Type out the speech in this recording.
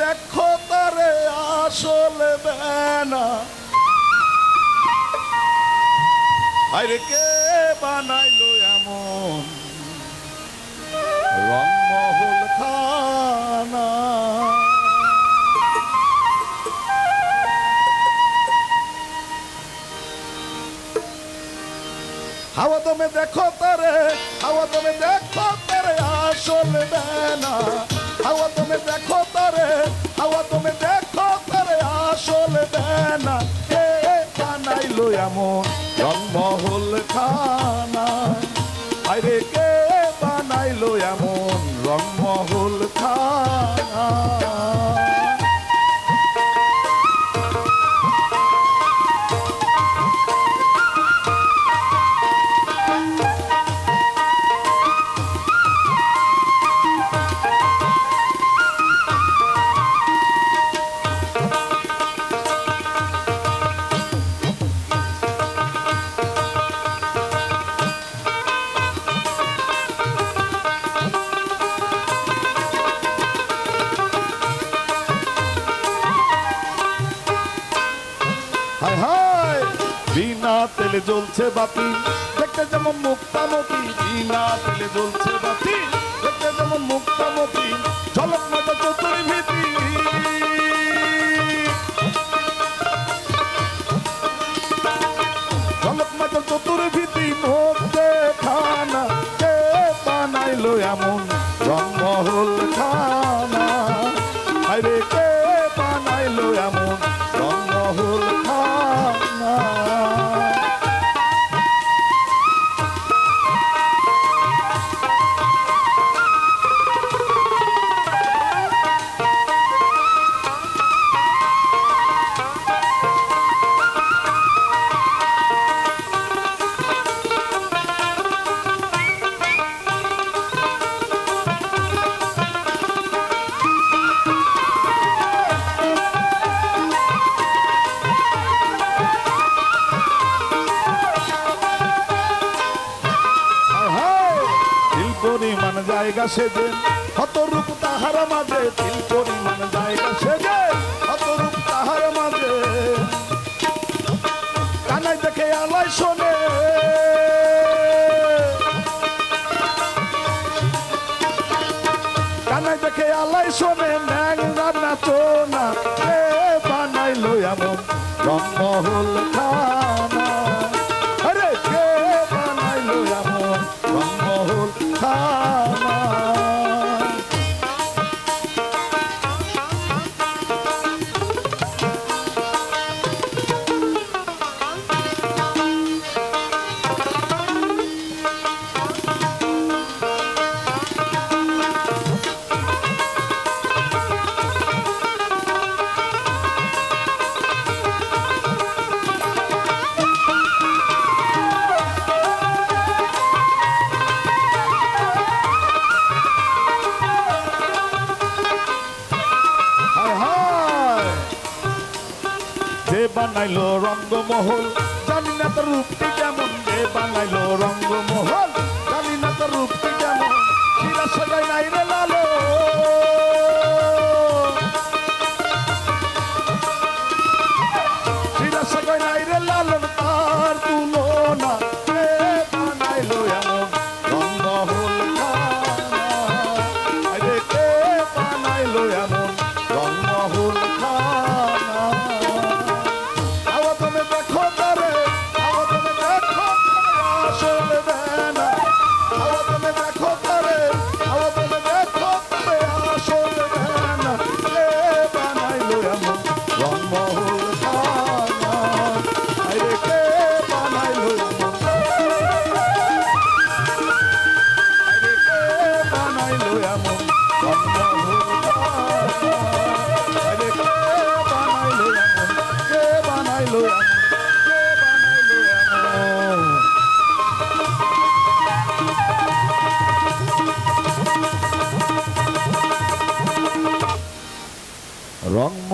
দেখো তারে আসলে বেনা। আরে কে বানাইলো এমন রংমহল খানা? হাওয়া তুমি দেখো তারে, হাওয়া তুমি দেখো তারে আসলে বেনা। হাওয়া তুমি দেখো তারে হাওয়া তুমি দেখো তারে আসলে দেনা। এ বানাইলো এমন রংমহল খানা। তেলে জ্বলছে বাতি। দেখতে যেমন মুক্তামতি, বিনা তেলে জ্বলছে বাতি। দেখতে যেমন মুক্তামতি ঝলক মতো চতুর্ভীতি ঝলক মতো চতুর্ভীতি মধ্যে খানা। কে বানাইলো এমন রংমহল খানা? জায়গা সেজে কত রূপ তাহার মাঝে, তিল পরিমাণ জায়গা সেজে কত রূপ তাহার মাঝে। কানাই দেখে আলাই শোনে। কানাই দেখে আলাই শোনে ন্যাংরা নাচো না, এ বানাইলো এমন রংমহল খানা যে বানাইলো রঙ্গমহল, জানি না তার রূপটি কেমন। যে বানাইলো রঙ্গমহল, জানি না তো রূপটি কেমন। সাজাই নাই রে wrong